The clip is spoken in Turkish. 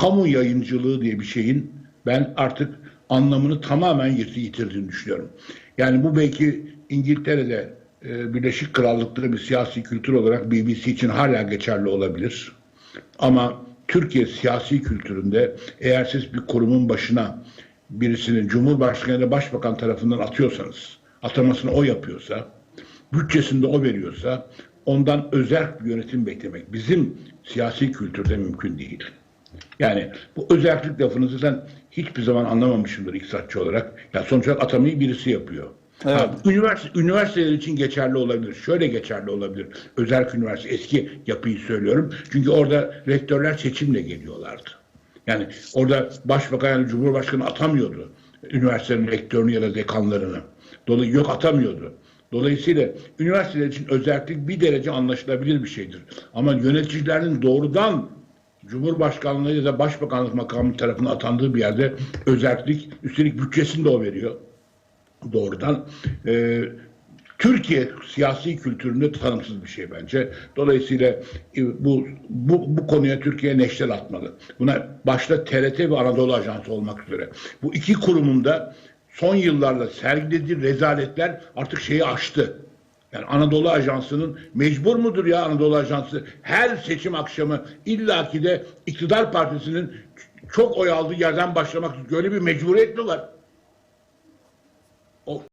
kamu yayıncılığı diye bir şeyin ben artık anlamını tamamen yit- yitirdiğini düşünüyorum. Yani bu belki İngiltere'de e, Birleşik Krallık'ta bir siyasi kültür olarak BBC için hala geçerli olabilir. Ama Türkiye siyasi kültüründe eğer siz bir kurumun başına birisini Cumhurbaşkanı ya da Başbakan tarafından atıyorsanız, atamasını o yapıyorsa, bütçesinde o veriyorsa ondan özel bir yönetim beklemek bizim siyasi kültürde mümkün değil. Yani bu özellik lafını zaten hiçbir zaman anlamamışımdır iktisatçı olarak. Ya sonuç olarak atamayı birisi yapıyor. Evet. Ha, üniversite, üniversiteler için geçerli olabilir. Şöyle geçerli olabilir. Özel üniversite eski yapıyı söylüyorum. Çünkü orada rektörler seçimle geliyorlardı. Yani orada başbakan yani cumhurbaşkanı atamıyordu üniversitenin rektörünü ya da dekanlarını. Dolayı yok atamıyordu. Dolayısıyla üniversiteler için özellik bir derece anlaşılabilir bir şeydir. Ama yöneticilerin doğrudan Cumhurbaşkanlığı ya da Başbakanlık makamı tarafından atandığı bir yerde özellik, üstelik bütçesini de o veriyor doğrudan. Ee, Türkiye siyasi kültüründe tanımsız bir şey bence. Dolayısıyla e, bu bu, bu konuya Türkiye neşter atmalı. Buna başta TRT ve Anadolu Ajansı olmak üzere. Bu iki kurumun da son yıllarda sergilediği rezaletler artık şeyi aştı. Yani Anadolu Ajansı'nın mecbur mudur ya Anadolu Ajansı her seçim akşamı illaki de iktidar partisinin çok oy aldığı yerden başlamak böyle bir mecburiyet mi var?